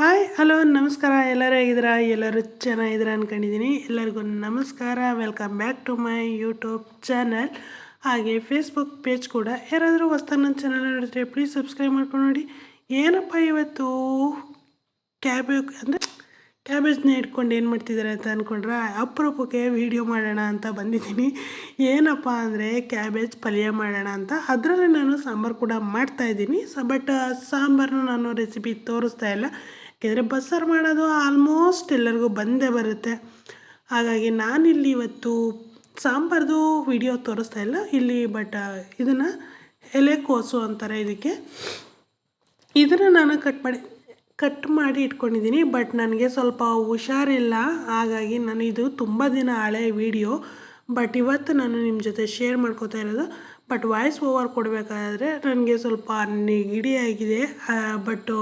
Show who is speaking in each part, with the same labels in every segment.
Speaker 1: Hi, hello, ನಮಸ್ಕಾರ. ಎಲ್ಲರೂ ಹೇಗಿದ್ದೀರಾ? ಎಲ್ಲರೂ ಚೆನ್ನಾಗಿದ್ದೀರಾ ಅಂದ್ಕೊಂಡಿದ್ದೀನಿ ಎಲ್ಲರಿಗೂ ನಮಸ್ಕಾರ. Welcome back to my YouTube channel ಹಾಗೆ ಫೇಸ್ಬುಕ್ ಪೇಜ್ ಕೂಡ ಯಾರಾದರೂ ಹೊಸ್ತಾಗ ನನ್ನ ಚಾನಲ್ ನೋಡಿದ್ರೆ ಪ್ಲೀಸ್ ಸಬ್ಸ್ಕ್ರೈಬ್ ಮಾಡ್ಕೊಂಡು ನೋಡಿ. ಏನಪ್ಪ ಇವತ್ತು ಕ್ಯಾಬೇಜ್ ಅಂದರೆ ಕ್ಯಾಬೇಜ್ನ ಇಟ್ಕೊಂಡು ಏನು ಮಾಡ್ತಿದ್ದಾರೆ ಅಂತ ಅಂದ್ಕೊಂಡ್ರೆ ಅಪರೂಪಕ್ಕೆ ವೀಡಿಯೋ ಮಾಡೋಣ ಅಂತ ಬಂದಿದ್ದೀನಿ. ಏನಪ್ಪ ಅಂದರೆ ಕ್ಯಾಬೇಜ್ ಪಲ್ಯ ಮಾಡೋಣ ಅಂತ. ಅದರಲ್ಲಿ ನಾನು ಸಾಂಬಾರು ಕೂಡ ಮಾಡ್ತಾಯಿದ್ದೀನಿ ಸ ಬಟ್ ಸಾಂಬಾರನ್ನ ನಾನು ರೆಸಿಪಿ ತೋರಿಸ್ತಾ ಇಲ್ಲ. ಯಾಕೆಂದರೆ ಬಸ್ಸಾರು ಮಾಡೋದು ಆಲ್ಮೋಸ್ಟ್ ಎಲ್ಲರಿಗೂ ಬಂದೇ ಬರುತ್ತೆ. ಹಾಗಾಗಿ ನಾನಿಲ್ಲಿ ಇವತ್ತು ಸಾಂಬಾರ್ದು ವಿಡಿಯೋ ತೋರಿಸ್ತಾ ಇಲ್ಲ. ಇಲ್ಲಿ ಬಟ್ ಇದನ್ನು ಎಲೆಕೋಸು ಅಂತಾರೆ ಇದಕ್ಕೆ. ಇದನ್ನು ನಾನು ಕಟ್ ಮಾಡಿ ಕಟ್ ಮಾಡಿ ಇಟ್ಕೊಂಡಿದ್ದೀನಿ. ಬಟ್ ನನಗೆ ಸ್ವಲ್ಪ ಹುಷಾರಿಲ್ಲ. ಹಾಗಾಗಿ ನಾನು ಇದು ತುಂಬ ದಿನ ಹಳೆ ವಿಡಿಯೋ ಬಟ್ ಇವತ್ತು ನಾನು ನಿಮ್ಮ ಜೊತೆ ಶೇರ್ ಮಾಡ್ಕೋತಾ ಇರೋದು. ಬಟ್ ವಾಯ್ಸ್ ಓವರ್ ಕೊಡಬೇಕಾದ್ರೆ ನನಗೆ ಸ್ವಲ್ಪ ನೆಗಡಿ ಆಗಿದೆ. ಬಟ್ಟು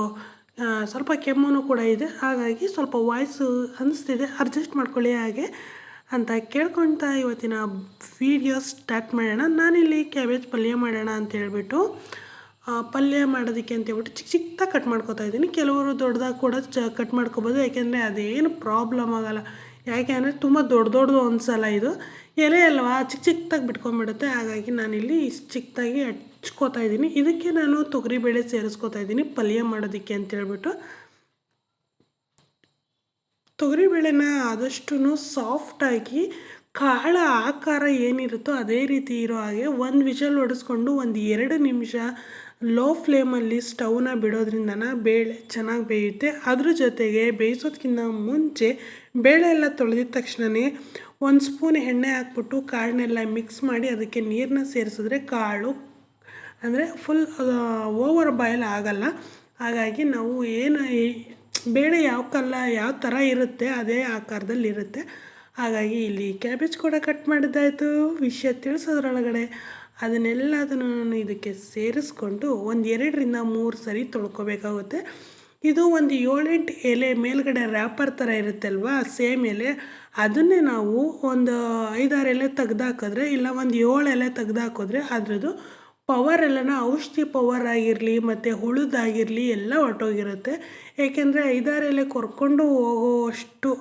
Speaker 1: ಸ್ವಲ್ಪ ಕೆಮ್ಮು ಕೂಡ ಇದೆ. ಹಾಗಾಗಿ ಸ್ವಲ್ಪ ವಾಯ್ಸು ಅನಿಸ್ತಿದೆ. ಅಡ್ಜಸ್ಟ್ ಮಾಡ್ಕೊಳ್ಳಿ ಹಾಗೆ ಅಂತ ಕೇಳ್ಕೊತಾ ಇವತ್ತಿನ ವೀಡಿಯೋ ಸ್ಟಾರ್ಟ್ ಮಾಡೋಣ. ನಾನಿಲ್ಲಿ ಕ್ಯಾಬೇಜ್ ಪಲ್ಯ ಮಾಡೋಣ ಅಂತ ಹೇಳ್ಬಿಟ್ಟು ಪಲ್ಯ ಮಾಡೋದಕ್ಕೆ ಅಂತ ಹೇಳ್ಬಿಟ್ಟು ಚಿಕ್ಕ ಚಿಕ್ಕದಾಗಿ ಕಟ್ ಮಾಡ್ಕೋತಾ ಇದ್ದೀನಿ. ಕೆಲವರು ದೊಡ್ಡದಾಗಿ ಕೂಡ ಚ ಕಟ್ ಮಾಡ್ಕೋಬೋದು. ಯಾಕೆಂದರೆ ಅದೇನು ಪ್ರಾಬ್ಲಮ್ ಆಗೋಲ್ಲ. ಯಾಕೆ ಅಂದರೆ ತುಂಬ ದೊಡ್ಡ ದೊಡ್ಡದು ಅನ್ಸಲ್ಲ ಇದು ಎಲೆ ಅಲ್ವಾ ಚಿಕ್ಕ ಚಿಕ್ಕದಾಗಿ ಬಿಟ್ಕೊಂಡ್ಬಿಡುತ್ತೆ. ಹಾಗಾಗಿ ನಾನಿಲ್ಲಿ ಇಷ್ಟು ಚಿಕ್ಕದಾಗಿ ಹಚ್ಕೋತಾ ಇದ್ದೀನಿ. ಇದಕ್ಕೆ ನಾನು ತೊಗರಿಬೇಳೆ ಸೇರಿಸ್ಕೊತಾ ಇದ್ದೀನಿ ಪಲ್ಯ ಮಾಡೋದಕ್ಕೆ ಅಂತ ಹೇಳ್ಬಿಟ್ಟು. ತೊಗರಿಬೇಳೆನ ಆದಷ್ಟು ಸಾಫ್ಟಾಗಿ ಕಾಳ ಆಕಾರ ಏನಿರುತ್ತೋ ಅದೇ ರೀತಿ ಇರೋ ಹಾಗೆ ಒಂದು ವಿಷಲ್ ಹೊಡೆಸ್ಕೊಂಡು ಒಂದು ಎರಡು ನಿಮಿಷ ಲೋ ಫ್ಲೇಮಲ್ಲಿ ಸ್ಟವ್ನ ಬಿಡೋದ್ರಿಂದನ ಬೇಳೆ ಚೆನ್ನಾಗಿ ಬೇಯುತ್ತೆ. ಅದ್ರ ಜೊತೆಗೆ ಬೇಯಿಸೋದಕ್ಕಿಂತ ಮುಂಚೆ ಬೇಳೆ ಎಲ್ಲ ತೊಳೆದಿದ ತಕ್ಷಣವೇ ಒಂದು ಸ್ಪೂನ್ ಎಣ್ಣೆ ಹಾಕ್ಬಿಟ್ಟು ಕಾಳನ್ನೆಲ್ಲ ಮಿಕ್ಸ್ ಮಾಡಿ ಅದಕ್ಕೆ ನೀರನ್ನ ಸೇರಿಸಿದ್ರೆ ಕಾಳು, ಅಂದರೆ ಫುಲ್ ಓವರ್ ಬಾಯ್ಲ್ ಆಗಲ್ಲ. ಹಾಗಾಗಿ ನಾವು ಏನು ಬೇಳೆ ಯಾವ ಕಲ್ಲ ಯಾವ ಥರ ಇರುತ್ತೆ ಅದೇ ಆಕಾರದಲ್ಲಿ ಇರುತ್ತೆ ಹಾಗಾಗಿ ಇಲ್ಲಿ ಕ್ಯಾಬೇಜ್ ಕೂಡ ಕಟ್ ಮಾಡಿದ್ದಾಯಿತು. ವಿಷಯ ತಿಳಿಸೋದ್ರೊಳಗಡೆ ಅದನ್ನೆಲ್ಲದನ್ನು ನಾನು ಇದಕ್ಕೆ ಸೇರಿಸ್ಕೊಂಡು ಒಂದು ಎರಡರಿಂದ ಮೂರು ಸರಿ ತೊಳ್ಕೊಬೇಕಾಗುತ್ತೆ. ಇದು ಒಂದು ಏಳೆಂಟು ಎಲೆ ಮೇಲ್ಗಡೆ ರ್ಯಾಪರ್ ಥರ ಅಲ್ವಾ ಸೇಮ್ ಎಲೆ. ಅದನ್ನೇ ನಾವು ಒಂದು ಐದಾರು ಎಲೆ ತೆಗ್ದಾಕಿದ್ರೆ, ಇಲ್ಲ ಒಂದು ಏಳು ಎಲೆ ತೆಗ್ದಾಕಿದ್ರೆ ಅದರದ್ದು ಪವರ್ ಎಲ್ಲನ ಔಷಧಿ ಪವರ್ ಆಗಿರಲಿ, ಮತ್ತು ಹುಳುದಾಗಿರಲಿ ಎಲ್ಲ ಹೊಟ್ಟೋಗಿರುತ್ತೆ ಏಕೆಂದರೆ ಐದಾರು ಎಲೆ ಕೊರ್ಕೊಂಡು ಹೋಗೋವಷ್ಟು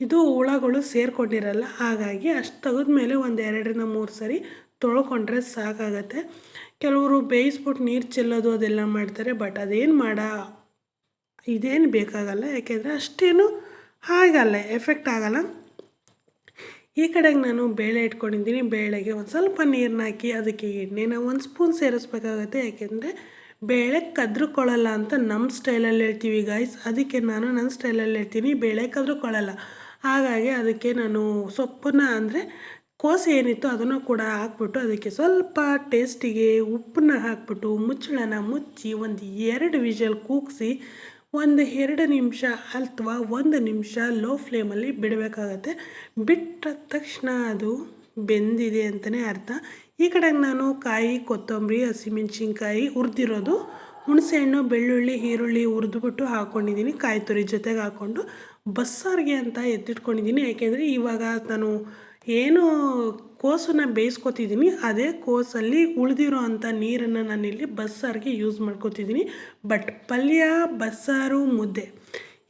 Speaker 1: ಇದು ಹುಳಗಳು ಸೇರಿಕೊಂಡಿರಲ್ಲ, ಹಾಗಾಗಿ ಅಷ್ಟು ತೆಗೆದ್ಮೇಲೆ ಒಂದು ಎರಡರಿಂದ ಮೂರು ಸರಿ ತೊಳ್ಕೊಂಡ್ರೆ ಸಾಕಾಗತ್ತೆ. ಕೆಲವರು ಬೇಯಿಸ್ಬಿಟ್ಟು ನೀರು ಚೆಲ್ಲೋದು ಅದೆಲ್ಲ ಮಾಡ್ತಾರೆ, ಬಟ್ ಅದೇನು ಮಾಡ, ಇದೇನು ಬೇಕಾಗಲ್ಲ. ಯಾಕೆಂದರೆ ಅಷ್ಟೇನು ಆಗಲ್ಲ, ಎಫೆಕ್ಟ್ ಆಗಲ್ಲ. ಈ ಕಡೆಗೆ ನಾನು ಬೇಳೆ ಇಟ್ಕೊಂಡಿದ್ದೀನಿ. ಬೇಳೆಗೆ ಒಂದು ಸ್ವಲ್ಪ ನೀರನ್ನ ಹಾಕಿ ಅದಕ್ಕೆ ಎಣ್ಣೆನ ಒಂದು ಸ್ಪೂನ್ ಸೇರಿಸ್ಬೇಕಾಗತ್ತೆ. ಯಾಕೆಂದರೆ ಬೇಳೆ ಕದ್ರುಕೊಳ್ಳಲ್ಲ ಅಂತ ನಮ್ಮ ಸ್ಟೈಲಲ್ಲಿ ಹೇಳ್ತೀವಿ ಗಾಯ್ಸ್ ಅದಕ್ಕೆ ನಾನು ನನ್ನ ಸ್ಟೈಲಲ್ಲಿ ಹೇಳ್ತೀನಿ. ಬೇಳೆ ಕದ್ರುಕೊಳ್ಳಲ್ಲ. ಹಾಗಾಗಿ ಅದಕ್ಕೆ ನಾನು ಸೊಪ್ಪನ್ನ ಅಂದರೆ ಕೋಸು ಏನಿತ್ತು ಅದನ್ನು ಕೂಡ ಹಾಕ್ಬಿಟ್ಟು ಅದಕ್ಕೆ ಸ್ವಲ್ಪ ಟೇಸ್ಟಿಗೆ ಉಪ್ಪನ್ನ ಹಾಕ್ಬಿಟ್ಟು ಮುಚ್ಚಳನ ಮುಚ್ಚಿ ಒಂದು ಎರಡು ವಿಷಲ್ ಕೂಗಿಸಿ ಒಂದು ಎರಡು ನಿಮಿಷ ಅಥವಾ ಒಂದು ನಿಮಿಷ ಲೋ ಫ್ಲೇಮಲ್ಲಿ ಬಿಡಬೇಕಾಗತ್ತೆ. ಬಿಟ್ಟ ತಕ್ಷಣ ಅದು ಬೆಂದಿದೆ ಅಂತಲೇ ಅರ್ಥ. ಈ ಕಡೆಗೆ ನಾನು ಕಾಯಿ, ಕೊತ್ತಂಬರಿ, ಹಸಿಮೆಣ್ಸಿನ್ಕಾಯಿ ಹುರಿದಿರೋದು ಹುಣಸೆಹಣ್ಣು, ಬೆಳ್ಳುಳ್ಳಿ, ಈರುಳ್ಳಿ ಹುರಿದ್ಬಿಟ್ಟು ಹಾಕ್ಕೊಂಡಿದ್ದೀನಿ ಕಾಯಿ ತುರಿ ಜೊತೆಗೆ ಹಾಕ್ಕೊಂಡು ಬಸ್ಸಾರಿಗೆ ಅಂತ ಎತ್ತಿಟ್ಕೊಂಡಿದ್ದೀನಿ. ಯಾಕೆಂದರೆ ಇವಾಗ ನಾನು ಏನು ಕೋಸನ್ನು ಬೇಯಿಸ್ಕೊತಿದ್ದೀನಿ. ಅದೇ ಕೋಸಲ್ಲಿ ಉಳಿದಿರೋ ಅಂಥ ನೀರನ್ನು ನಾನಿಲ್ಲಿ ಬಸ್ಸಾರಿಗೆ ಯೂಸ್ ಮಾಡ್ಕೊತಿದ್ದೀನಿ. ಬಟ್ ಪಲ್ಯ, ಬಸ್ಸಾರು, ಮುದ್ದೆ,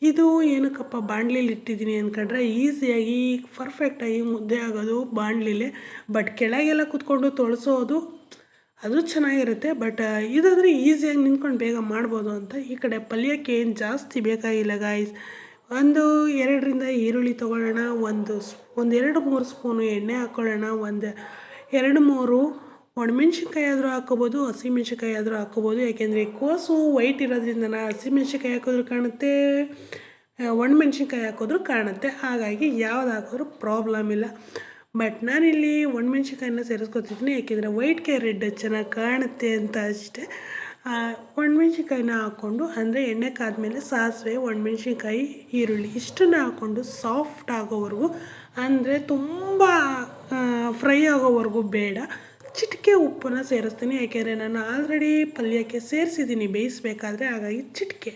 Speaker 1: ಇದು ಏನಕ್ಕಪ್ಪ ಬಾಣಲಿಲಿ ಇಟ್ಟಿದ್ದೀನಿ ಅಂದ್ಕೊಂಡ್ರೆ ಈಸಿಯಾಗಿ ಪರ್ಫೆಕ್ಟಾಗಿ ಮುದ್ದೆ ಆಗೋದು ಬಾಣಲಿಲೆ. ಬಟ್ ಕೆಳಗೆಲ್ಲ ಕುತ್ಕೊಂಡು ತೊಳಸೋದು ಅದು ಚೆನ್ನಾಗಿರುತ್ತೆ ಬಟ್ ಇದಾದರೆ ಈಸಿಯಾಗಿ ನಿಂತ್ಕೊಂಡು ಬೇಗ ಮಾಡ್ಬೋದು ಅಂತ. ಈ ಕಡೆ ಪಲ್ಯಕ್ಕೆ ಏನು ಜಾಸ್ತಿ ಬೇಕಾಗಿಲ್ಲ ಗಾಯ್ಸ್ ಒಂದು ಎರಡರಿಂದ ಈರುಳ್ಳಿ ತೊಗೊಳ್ಳೋಣ, ಒಂದು ಒಂದು ಎರಡು ಮೂರು ಸ್ಪೂನು ಎಣ್ಣೆ ಹಾಕ್ಕೊಳ್ಳೋಣ ಒಂದು ಎರಡು ಮೂರು ಒಣಮೆಣ್ಸಿನ್ಕಾಯಿ ಆದರೂ ಹಾಕ್ಕೋಬೋದು, ಹಸಿಮೆಣ್ಸಿನ್ಕಾಯಿ ಆದರೂ ಹಾಕ್ಕೋಬೋದು. ಯಾಕೆಂದರೆ ಕೋಸು ವೈಟ್ ಇರೋದ್ರಿಂದ ಹಸಿಮೆಣ್ಸಿನ್ಕಾಯಿ ಹಾಕೋದ್ರು ಕಾಣುತ್ತೆ ಒಣಮೆಣ್ಸಿನ್ಕಾಯಿ ಹಾಕೋದ್ರು ಕಾಣುತ್ತೆ. ಹಾಗಾಗಿ ಯಾವ್ದು ಹಾಕಿದ್ರೂ ಪ್ರಾಬ್ಲಮ್ ಇಲ್ಲ. ಬಟ್ ನಾನಿಲ್ಲಿ ಒಣಮೆಣ್ಸಿನ್ಕಾಯಿನ ಸೇರಿಸ್ಕೊತಿದ್ದೀನಿ ಯಾಕೆಂದರೆ ವೈಟ್ಗೆ ರೆಡ್ ಚೆನ್ನಾಗಿ ಕಾಣುತ್ತೆ ಅಂತ ಅಷ್ಟೇ. ಒಣಮೆಣ್ಸಿನ್ಕಾಯಿನ ಹಾಕ್ಕೊಂಡು, ಅಂದರೆ ಎಣ್ಣೆ ಕಾದಮೇಲೆ ಸಾಸಿವೆ, ಒಣಮೆಣ್ಸಿನ್ಕಾಯಿ, ಈರುಳ್ಳಿ ಇಷ್ಟನ್ನು ಹಾಕ್ಕೊಂಡು ಸಾಫ್ಟ್ ಆಗೋವರೆಗೂ, ಅಂದರೆ ತುಂಬ ಫ್ರೈ ಆಗೋವರೆಗೂ ಬೇಡ. ಚಿಟಿಕೆ ಉಪ್ಪನ್ನು ಸೇರಿಸ್ತೀನಿ, ಯಾಕೆಂದರೆ ನಾನು ಆಲ್ರೆಡಿ ಪಲ್ಯಕ್ಕೆ ಸೇರಿಸಿದ್ದೀನಿ ಬೇಯಿಸ್ಬೇಕಾದ್ರೆ ಹಾಗಾಗಿ ಚಿಟಿಕೆ.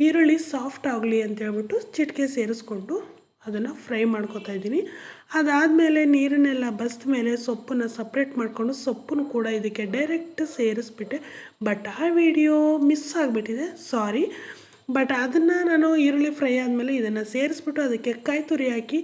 Speaker 1: ಈರುಳ್ಳಿ ಸಾಫ್ಟ್ ಆಗಲಿ ಅಂತ ಹೇಳ್ಬಿಟ್ಟು ಚಿಟಿಕೆ ಸೇರಿಸ್ಕೊಂಡು ಅದನ್ನು ಫ್ರೈ ಮಾಡ್ಕೊತಾ ಇದ್ದೀನಿ. ಅದಾದಮೇಲೆ ನೀರನ್ನೆಲ್ಲ ಬಸ್ದ ಮೇಲೆ ಸೊಪ್ಪನ್ನು ಸಪ್ರೇಟ್ ಮಾಡಿಕೊಂಡು ಸೊಪ್ಪನ್ನು ಕೂಡ ಇದಕ್ಕೆ ಡೈರೆಕ್ಟ್ ಸೇರಿಸ್ಬಿಟ್ಟೆ. ಬಟ್ ಆ ವಿಡಿಯೋ ಮಿಸ್ ಆಗಿಬಿಟ್ಟಿದೆ. ಸಾರಿ ಬಟ್ ಅದನ್ನು ನಾನು ಈರುಳ್ಳಿ ಫ್ರೈ ಆದಮೇಲೆ ಇದನ್ನು ಸೇರಿಸ್ಬಿಟ್ಟು ಅದಕ್ಕೆ ಕಾಯಿ ತುರಿ ಹಾಕಿ